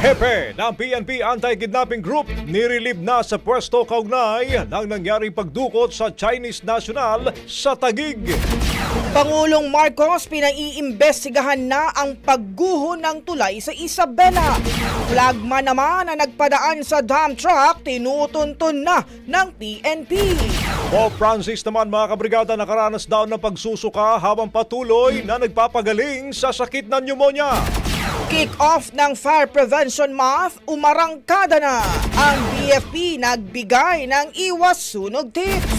Hepe ng PNP Anti-Kidnapping Group nirelieve na sa pwesto kaugnay ng nangyaring pagdukot sa Chinese National sa Tagig. Pangulong Marcos pinaiimbestigahan na ang pagguho ng tulay sa Isabela. Flagman naman na nagpadaan sa dump truck tinutuntun na ng PNP. Pope Francis naman mga kabrigada nakaranas daw ng pagsusuka habang patuloy na nagpapagaling sa sakit ng pneumonia. Kick-off ng Fire Prevention Month, umarangkada na. Ang BFP nagbigay ng iwas sunog tips.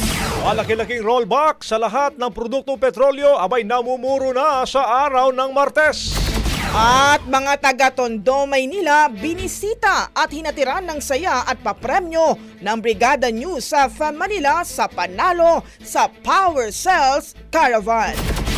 Malaki-laking rollback sa lahat ng produktong petrolyo abay namumuro na sa araw ng Martes. At mga taga-Tondo, Maynila, binisita at hinatiran ng saya at papremyo ng Brigada News sa Manila sa panalo sa Power Cells Caravan.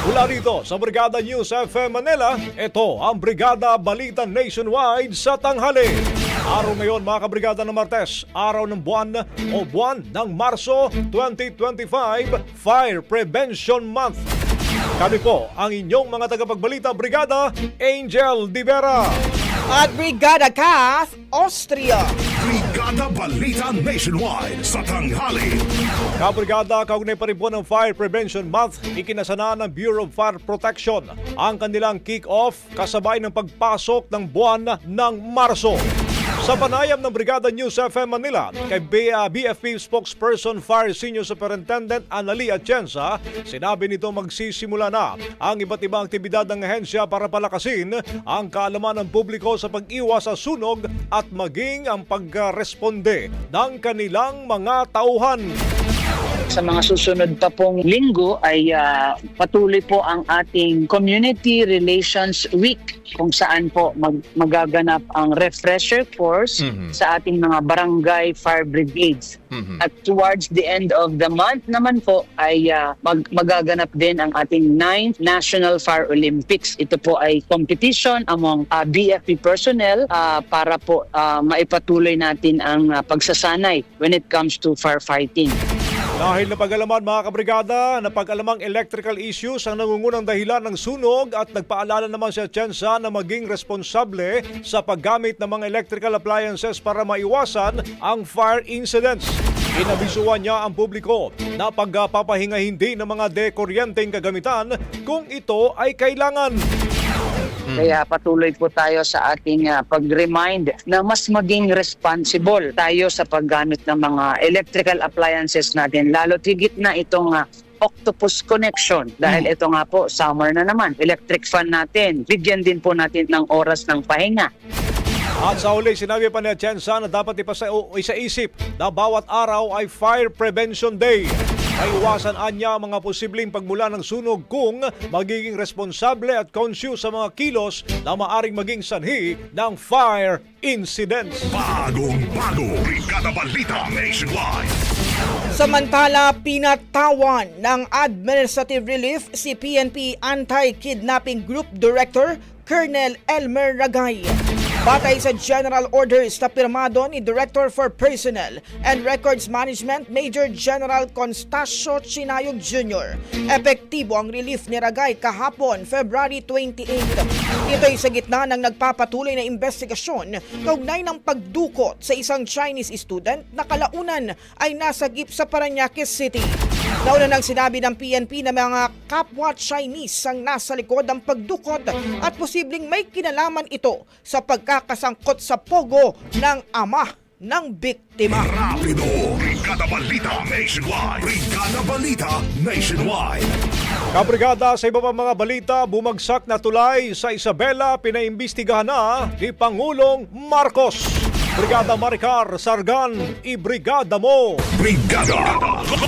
Mula rito sa Brigada News FM Manila, ito ang Brigada Balita Nationwide sa tanghali. Araw ngayon mga kabrigada ng Martes, araw ng buwan o buwan ng Marso 2025, Fire Prevention Month. Kami po ang inyong mga tagapagbalita Brigada, Angel Divera. At Brigada Kath, Austria. Brigada Balita Nationwide sa tanghali. Kabrigada, kaugnay pa rin po ng Fire Prevention Month, ikinasana ng Bureau of Fire Protection ang kanilang kick-off kasabay ng pagpasok ng buwan ng Marso. Sa panayam ng Brigada News FM Manila kay uh, BFP spokesperson Fire Senior Superintendent Anali Atienza, sinabi nito magsisimula na ang iba't ibang aktibidad ng ahensya para palakasin ang kaalaman ng publiko sa pag-iwas sa sunog at maging ang pagresponde ng kanilang mga tauhan. Sa mga susunod pa pong linggo ay ah, patuloy po ang ating Community Relations Week kung saan po mag- magaganap ang refresher course sa ating mga barangay fire brigades. At towards the end of the month naman po ay ah, mag- magaganap din ang ating 9th National Fire Olympics. Ito po ay competition among ah, BFP personnel ah, para po ah, maipatuloy natin ang ah, pagsasanay when it comes to firefighting. Dahil napag-alaman mga kabrigada, napag-alamang electrical issues ang nangungunang dahilan ng sunog at nagpaalala naman si Atienza na maging responsable sa paggamit ng mga electrical appliances para maiwasan ang fire incidents. Inabisuan niya ang publiko na pagpapahinga hindi ng mga dekoryenteng kagamitan kung ito ay kailangan. Kaya patuloy po tayo sa ating ah, pag-remind na mas maging responsible tayo sa paggamit ng mga electrical appliances natin. Lalo tigit na itong ah, octopus connection dahil ito nga po summer na naman electric fan natin bigyan din po natin ng oras ng pahinga At sa huli, sinabi pa ni Atienza na dapat ipasa o isaisip na bawat araw ay Fire Prevention Day. Maiwasan anya ang mga posibleng pagmula ng sunog kung magiging responsable at conscious sa mga kilos na maaring maging sanhi ng fire incidents. Bagong bago. Brigada Balita Nationwide. Samantala, pinatawan ng Administrative Relief si PNP Anti-Kidnapping Group Director Colonel Elmer Ragay. Batay sa General Orders na pirmado ni Director for Personnel and Records Management Major General Constacio Chinayog Jr. Epektibo ang relief ni Ragay kahapon, February 28. Ito'y sa gitna ng nagpapatuloy na investigasyon kaugnay ng pagdukot sa isang Chinese student na kalaunan ay nasagip sa Paranaque City. Nauna nang sinabi ng PNP na mga kapwa Chinese ang nasa likod ng pagdukot at posibleng may kinalaman ito sa pagkakasangkot sa pogo ng ama ng biktima. Rapido. Brigada Balita Nationwide. Brigada Balita Nationwide. Kabrigada sa iba pang mga balita, bumagsak na tulay sa Isabela, pinaimbestigahan na ni Pangulong Marcos. Brigada Maricar Sargan, ibrigada mo! Brigada.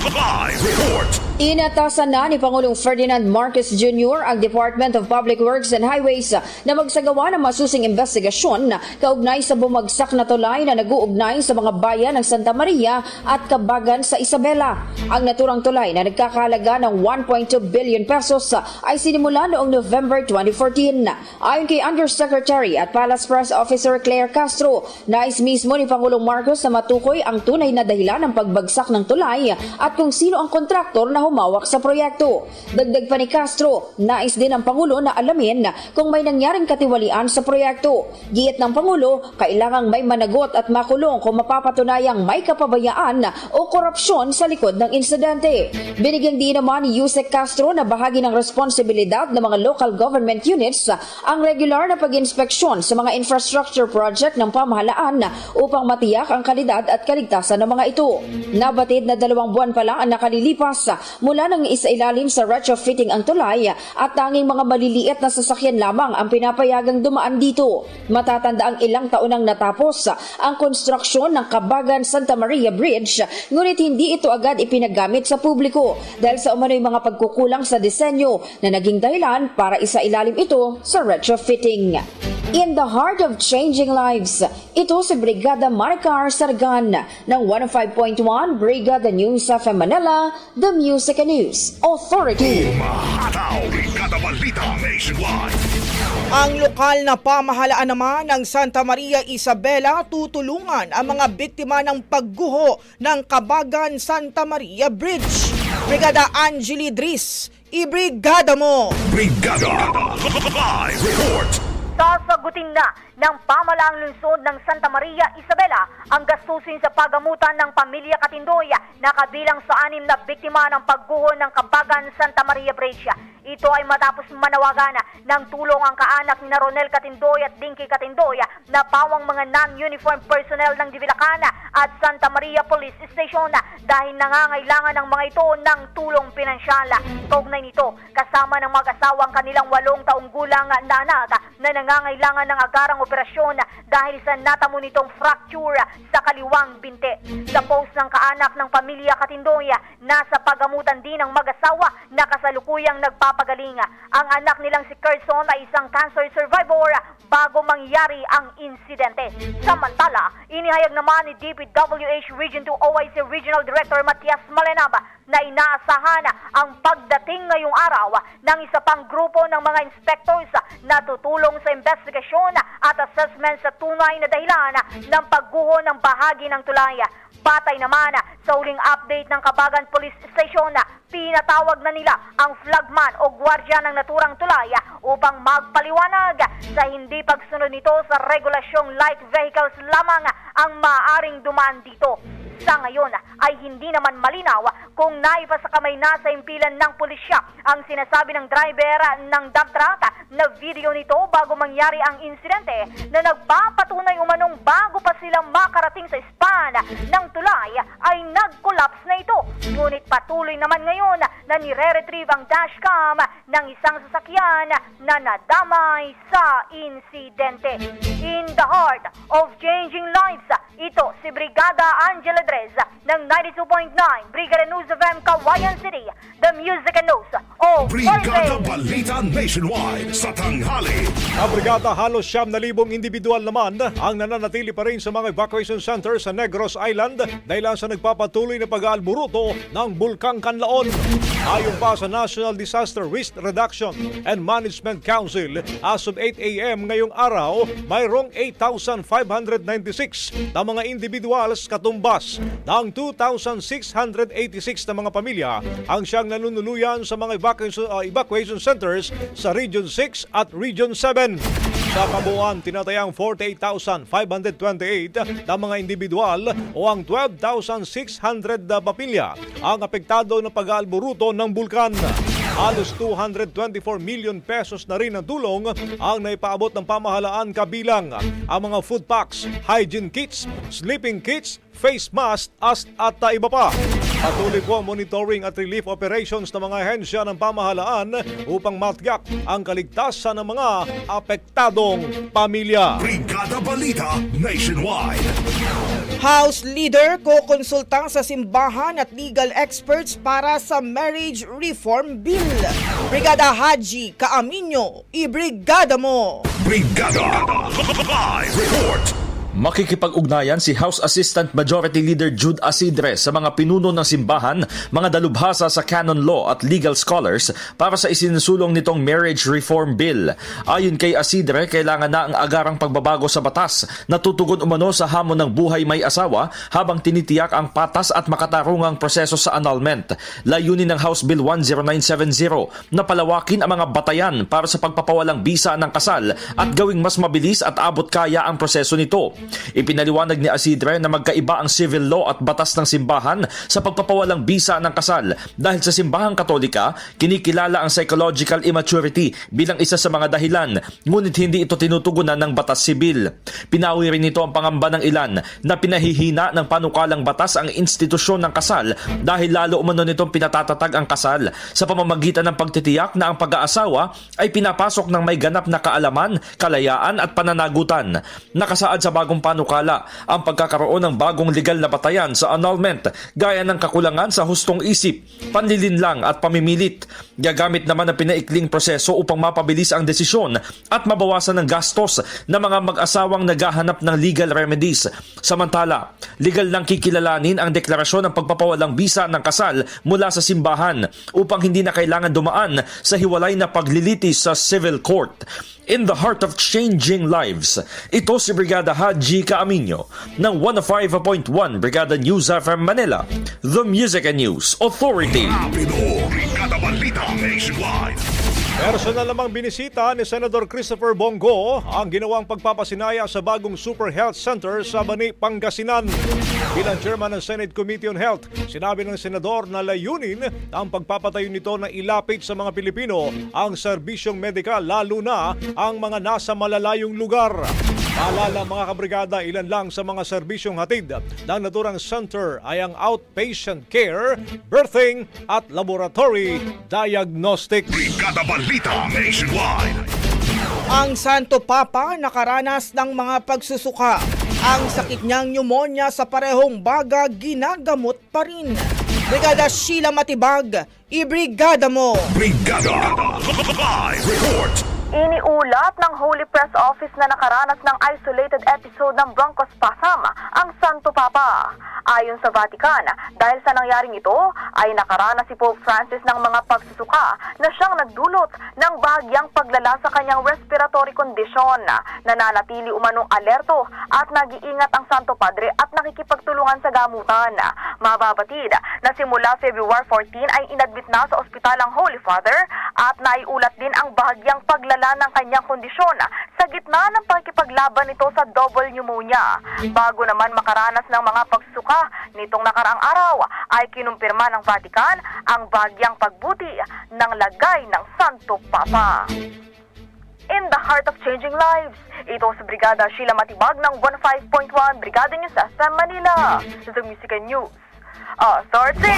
Live report. Inatasan na ni Pangulong Ferdinand Marcos Jr. ang Department of Public Works and Highways na magsagawa ng masusing investigasyon kaugnay sa bumagsak na tulay na nag-uugnay sa mga bayan ng Santa Maria at Kabagan sa Isabela. Ang naturang tulay na nagkakalaga ng 1.2 billion pesos ay sinimula noong November 2014. Ayon kay Undersecretary at Palace Press Officer Claire Castro, nais mismo ni Pangulong Marcos na matukoy ang tunay na dahilan ng pagbagsak ng tulay at kung sino ang kontraktor na humawak sa proyekto. Dagdag pa ni Castro, nais din ng Pangulo na alamin kung may nangyaring katiwalian sa proyekto. Giit ng Pangulo, kailangang may managot at makulong kung mapapatunayang may kapabayaan o korupsyon sa likod ng insidente. Binigyang din naman ni Yusek Castro na bahagi ng responsibilidad ng mga local government units ang regular na pag-inspeksyon sa mga infrastructure project ng pamahalaan upang matiyak ang kalidad at kaligtasan ng mga ito. Nabatid na dalawang buwan pa lang ang nakalilipas mula nang isailalim sa retrofitting ang tulay at tanging mga maliliit na sasakyan lamang ang pinapayagang dumaan dito. Matatanda ang ilang taon nang natapos ang konstruksyon ng Kabagan Santa Maria Bridge ngunit hindi ito agad ipinagamit sa publiko dahil sa umano'y mga pagkukulang sa disenyo na naging dahilan para isailalim ito sa retrofitting. In the heart of changing lives, ito si Brigada Maricar Sargan ng 105.1 Brigada News sa Manila, The Music and News Authority. Mahataw, Brigada Balita Nationwide. Ang lokal na pamahalaan naman ng Santa Maria Isabela tutulungan ang mga biktima ng pagguho ng Kabagan Santa Maria Bridge. Brigada Angeli Dris, ibrigada mo! Brigada Live Report. Sasagutin na ng pamalaang lungsod ng Santa Maria Isabela ang gastusin sa pagamutan ng pamilya Katindoy na kabilang sa anim na biktima ng pagguho ng Kabagan Santa Maria Bridge. Ito ay matapos manawagan ng tulong ang kaanak ni Ronel Katindoy at Dinky Katindoy na pawang mga non-uniform personnel ng Divilacana at Santa Maria Police Station dahil nangangailangan ng mga ito ng tulong pinansyal. Kaugnay nito, kasama ng mag-asawang kanilang walong taong gulang na anak na nangangailangan ng agarang operasyon dahil sa natamo nitong fracture sa kaliwang binte. Sa post ng kaanak ng pamilya Katindoy, nasa pagamutan din ng mag-asawa na kasalukuyang nagpapagaling. Ang anak nilang si Carson ay isang cancer survivor bago mangyari ang insidente. Samantala, inihayag naman ni DPWH Region 2 OIC Regional Director Matias Malenaba na inaasahan ang pagdating ngayong araw ng isa pang grupo ng mga inspectors na tutulong sa investigasyon at assessment sa tunay na dahilan ng pagguho ng bahagi ng tulay. Batay naman sa uling update ng Kabagan Police Station, pinatawag na nila ang flagman o gwardya ng naturang tulay upang magpaliwanag sa hindi pagsunod nito sa regulasyong light vehicles lamang ang maaaring dumaan dito. Sa ngayon ay hindi naman malinaw kung naipa sa kamay na sa impilan ng pulisya ang sinasabi ng driver ng dump truck na video nito bago mangyari ang insidente na nagpapatunay umanong bago pa sila makarating sa span ng tulay ay nag-collapse na ito. Ngunit patuloy naman ngayon na nire-retrieve ang dashcam ng isang sasakyan na nadamay sa insidente. In the heart of changing lives, ito si Brigada Angela Drez ng 92.9 Brigada News of M Kawayan City, the music and news. Oh, Brigada Balita Nationwide sa tanghali. Ang brigada halos siyam na libong individual naman ang nananatili pa rin sa mga evacuation center sa Negros Island dahil sa nagpapatuloy na pag-aalburuto ng Bulkang Kanlaon. Ayon pa sa National Disaster Risk Reduction and Management Council, as of 8 a.m. ngayong araw, mayroong 8,596 na mga individuals katumbas ng 2,686 na mga pamilya ang siyang nanunuluyan sa mga evacuation, uh, centers sa Region 6 at Region 7. Sa kabuuan, tinatayang 48,528 na mga individual o ang 12,600 na pamilya ang apektado ng pag-aalburuto ng bulkan. Halos 224 million pesos na rin ang tulong ang naipaabot ng pamahalaan kabilang ang mga food packs, hygiene kits, sleeping kits, face mask as at iba pa. Patuloy po ang monitoring at relief operations ng mga ahensya ng pamahalaan upang matyak ang kaligtasan ng mga apektadong pamilya. Brigada Balita Nationwide. House Leader kukonsulta sa simbahan at legal experts para sa Marriage Reform Bill. Brigada Haji Kaaminyo, ibrigada mo! Brigada Live Report. Makikipag-ugnayan si House Assistant Majority Leader Jude Asidre sa mga pinuno ng simbahan, mga dalubhasa sa canon law at legal scholars para sa isinusulong nitong Marriage Reform Bill. Ayon kay Asidre, kailangan na ang agarang pagbabago sa batas na tutugon umano sa hamon ng buhay may asawa habang tinitiyak ang patas at makatarungang proseso sa annulment. Layunin ng House Bill 10970 na palawakin ang mga batayan para sa pagpapawalang bisa ng kasal at gawing mas mabilis at abot kaya ang proseso nito. Ipinaliwanag ni Asidre na magkaiba ang civil law at batas ng simbahan sa pagpapawalang bisa ng kasal dahil sa simbahang katolika, kinikilala ang psychological immaturity bilang isa sa mga dahilan ngunit hindi ito tinutugunan ng batas sibil. Pinawi rin nito ang pangamba ng ilan na pinahihina ng panukalang batas ang institusyon ng kasal dahil lalo umano nitong pinatatatag ang kasal sa pamamagitan ng pagtitiyak na ang pag-aasawa ay pinapasok ng may ganap na kaalaman, kalayaan at pananagutan. Nakasaad sa bagong panukala ang pagkakaroon ng bagong legal na batayan sa annulment gaya ng kakulangan sa hustong isip, panlilinlang at pamimilit. Gagamit naman ang pinaikling proseso upang mapabilis ang desisyon at mabawasan ng gastos ng mga mag-asawang naghahanap ng legal remedies. Samantala, legal nang kikilalanin ang deklarasyon ng pagpapawalang bisa ng kasal mula sa simbahan upang hindi na kailangan dumaan sa hiwalay na paglilitis sa civil court. In the heart of changing lives, ito si Brigada Haji Caaminyo ng 105.1 Brigada News FM Manila, The Music and News Authority. Personal namang binisita ni Senador Christopher Bongo ang ginawang pagpapasinaya sa bagong Super Health Center sa Bani, Pangasinan. Bilang chairman ng Senate Committee on Health, sinabi ng senador na layunin ang pagpapatayo nito na ilapit sa mga Pilipino ang serbisyong medikal lalo na ang mga nasa malalayong lugar. Paalala mga kabrigada, ilan lang sa mga serbisyong hatid ng naturang center ay ang outpatient care, birthing at laboratory diagnostic. Ang Santo Papa nakaranas ng mga pagsusuka. Ang sakit niyang pneumonia sa parehong baga ginagamot pa rin. Brigada Sheila Matibag, ibrigada mo! Iniulat ng Holy Press Office na nakaranas ng isolated episode ng bronchospasm ang Santo Papa. Ayon sa Vatican, dahil sa nangyaring ito, ay nakaranas si Pope Francis ng mga pagsusuka na siyang nagdulot ng bahagyang paglala sa kanyang respiratory condition. Nananatili umanong alerto at nag-iingat ang Santo Padre at nakikipagtulungan sa gamutan. Mababatid na simula February 14 ay inadmit na sa ospital ang Holy Father at naiulat din ang bahagyang paglala ng kanyang kondisyon sa gitna ng pagkipaglaban nito sa double pneumonia. Bago naman makaranas ng mga pagsuka nitong nakaraang araw ay kinumpirma ng Vatican ang bahagyang pagbuti ng lagay ng Santo Papa. In the heart of changing lives, ito si Brigada Sheila Matibag ng 15.1 Brigada News FM Manila. The Music News. Authority!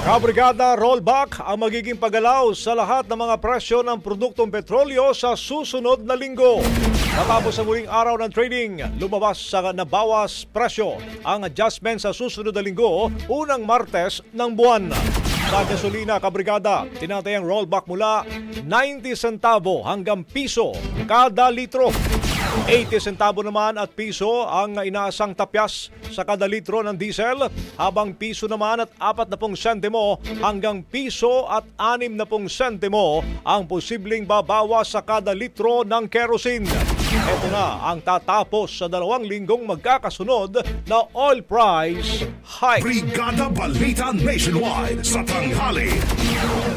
Kabrigada rollback ang magiging pagalaw sa lahat ng mga presyo ng produktong petrolyo sa susunod na linggo. Matapos ang muling araw ng trading, lumabas sa nabawas presyo ang adjustment sa susunod na linggo, unang Martes ng buwan. Sa gasolina, kabrigada, tinatayang rollback mula 90 centavo hanggang piso kada litro. 80 centavo naman at piso ang inaasang tapyas sa kada litro ng diesel, habang piso naman at 40 sentimo hanggang piso at 60 sentimo ang posibleng babawas sa kada litro ng kerosene. Ito na ang tatapos sa dalawang linggong magkakasunod na oil price hike. Brigada Balita Nationwide sa tanghali.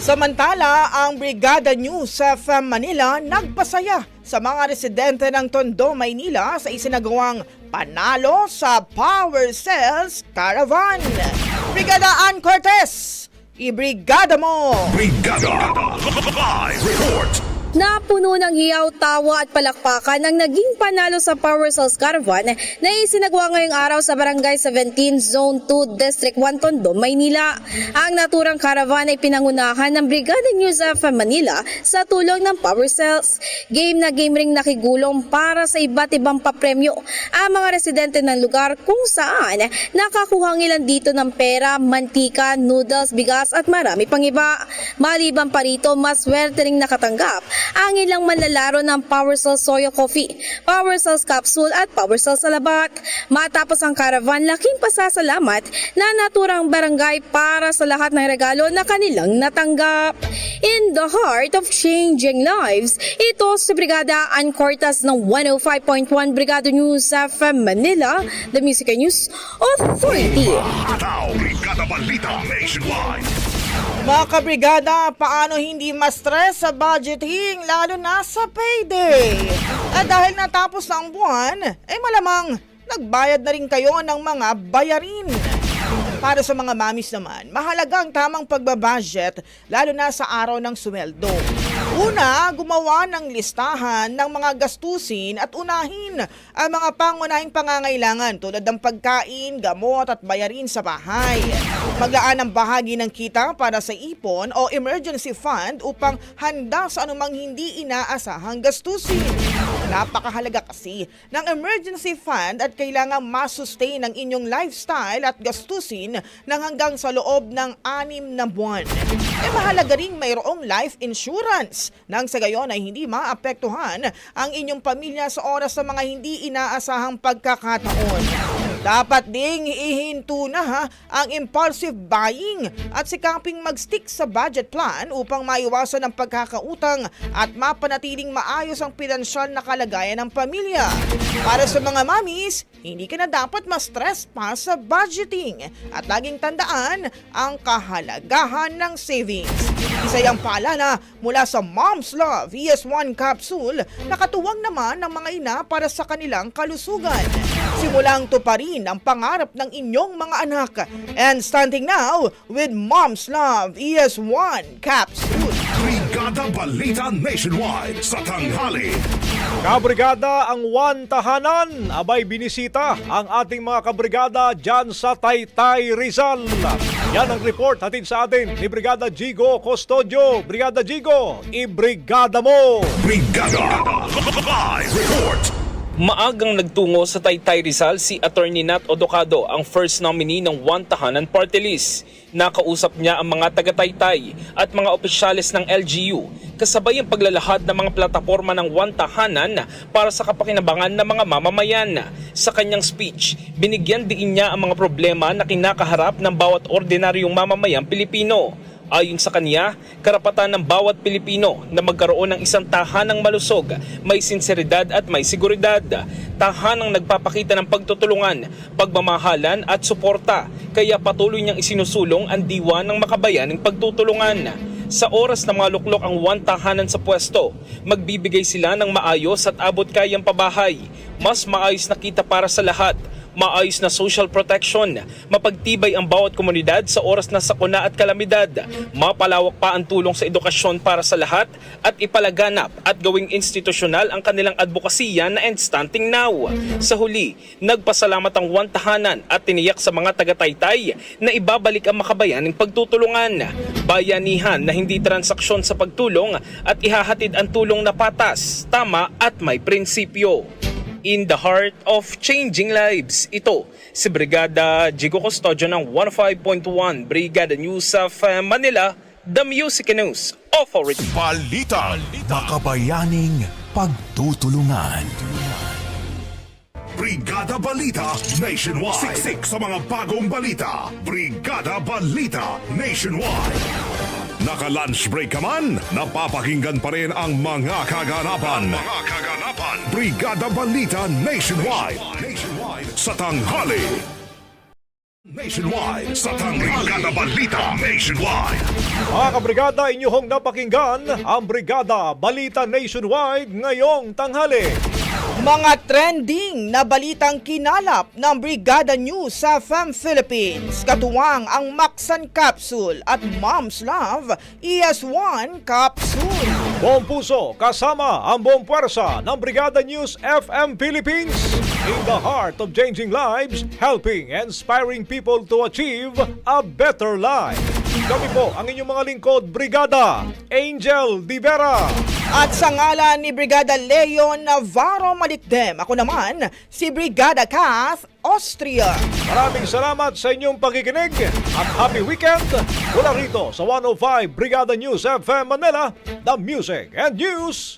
Samantala, ang Brigada News FM Manila nagpasaya sa mga residente ng Tondo, Maynila sa isinagawang panalo sa Power Cells Caravan. Brigada Ann Cortez, ibrigada mo! Brigada Live Report. Napuno ng hiyaw, tawa at palakpakan ang naging panalo sa Power Cells Caravan na isinagawa ngayong araw sa Barangay 17 Zone 2 District 1 Tondo, Maynila. Ang naturang caravan ay pinangunahan ng Brigada News FM Manila sa tulong ng Power Cells. Game na game ring nakigulong para sa iba't ibang papremyo ang mga residente ng lugar kung saan nakakuha ilan dito ng pera, mantika, noodles, bigas at marami pang iba. Maliban pa rito, mas swerte ring nakatanggap ang ilang manlalaro ng Power Cells Soya Coffee, Power Cells Capsule at Power Cells Salabat. Matapos ang caravan, laking pasasalamat na naturang barangay para sa lahat ng regalo na kanilang natanggap. In the heart of changing lives, ito si Brigada Ann ng 105.1 Brigada News FM Manila, The Music News Authority. Brigada Balita Nationwide. Mga kabrigada, paano hindi ma-stress sa budgeting lalo na sa payday? At dahil natapos na ang buwan, eh malamang nagbayad na rin kayo ng mga bayarin. Para sa mga mamis naman, mahalaga ang tamang pagbabudget lalo na sa araw ng sweldo. Una, gumawa ng listahan ng mga gastusin at unahin ang mga pangunahing pangangailangan tulad ng pagkain, gamot at bayarin sa bahay. Maglaan ang bahagi ng kita para sa ipon o emergency fund upang handa sa anumang hindi inaasahang gastusin. Napakahalaga kasi ng emergency fund at kailangang masustain ang inyong lifestyle at gastusin ng hanggang sa loob ng anim na buwan. E mahalaga ring mayroong life insurance nang sa gayon ay hindi maapektuhan ang inyong pamilya sa oras sa mga hindi inaasahang pagkakataon. Dapat ding ihinto na ha ang impulsive buying at sikaping mag-stick sa budget plan upang maiwasan ang pagkakautang at mapanatiling maayos ang pinansyal na kalagayan ng pamilya. Para sa mga mamis, hindi ka na dapat ma-stress pa sa budgeting at laging tandaan ang kahalagahan ng savings. Isa yung paalala mula sa Mom's Love ES1 Capsule na katuwang naman ng mga ina para sa kanilang kalusugan. Simulang tuparin ang pangarap ng inyong mga anak. And starting now with Mom's Love ES1 Capsule. Brigada Balita Nationwide sa tanghali. Kabrigada ang One Tahanan, abay binisita ang ating mga kabrigada dyan sa Taytay Rizal. Yan ang report hatid sa atin ni Brigada Jigo Custodio. Brigada Jigo, ibrigada mo! Brigada Live Report. Maagang nagtungo sa Taytay Rizal si Attorney Nat Odocado, ang first nominee ng One Tahanan Party List. Nakausap niya ang mga taga-Taytay at mga opisyalis ng LGU kasabay ang paglalahad ng mga plataforma ng One Tahanan para sa kapakinabangan ng mga mamamayan. Sa kanyang speech, binigyan diin niya ang mga problema na kinakaharap ng bawat ordinaryong mamamayang Pilipino. Ayon sa kanya, karapatan ng bawat Pilipino na magkaroon ng isang tahanang malusog, may sinseridad at may seguridad. Tahanang nagpapakita ng pagtutulungan, pagmamahalan at suporta, kaya patuloy niyang isinusulong ang diwa ng makabayaning pagtutulungan. Sa oras na maluklok ang one tahanan sa pwesto, magbibigay sila ng maayos at abot kayang pabahay. Mas maayos na kita para sa lahat maayos na social protection, mapagtibay ang bawat komunidad sa oras na sakuna at kalamidad, mapalawak pa ang tulong sa edukasyon para sa lahat at ipalaganap at gawing institusyonal ang kanilang advokasya na and stunting now. Sa huli, nagpasalamat ang One Tahanan at tiniyak sa mga taga-taytay na ibabalik ang makabayaning pagtutulungan, bayanihan na hindi transaksyon sa pagtulong at ihahatid ang tulong na patas, tama at may prinsipyo in the heart of changing lives. Ito si Brigada Jigo Custodio ng 105.1 Brigada News of uh, Manila, The Music News Authority. Balita. Makabayaning pagtutulungan. Brigada Balita Nationwide. Siksik sa mga bagong balita. Brigada Balita Nationwide. Naka-lunch break ka man, napapakinggan pa rin ang mga kaganapan. mga kaganapan. Brigada Balita Nationwide. Nationwide sa tanghali. Nationwide sa tanghali. Brigada Balita Nationwide. Mga kabrigada, inyong napakinggan ang Brigada Balita Nationwide ngayong tanghali. Mga trending na balitang kinalap ng Brigada News sa FAM Philippines. Katuwang ang Maxan Capsule at Mom's Love ES1 Capsule. Buong puso kasama ang buong puwersa ng Brigada News FM Philippines. In the heart of changing lives, helping and inspiring people to achieve a better life. Kami po ang inyong mga lingkod, Brigada Angel Di Vera. At sa ngalan ni Brigada Leon Navarro Malikdem, ako naman si Brigada Kath Austria. Maraming salamat sa inyong pakikinig at happy weekend mula rito sa 105 Brigada News FM Manila, the Music and News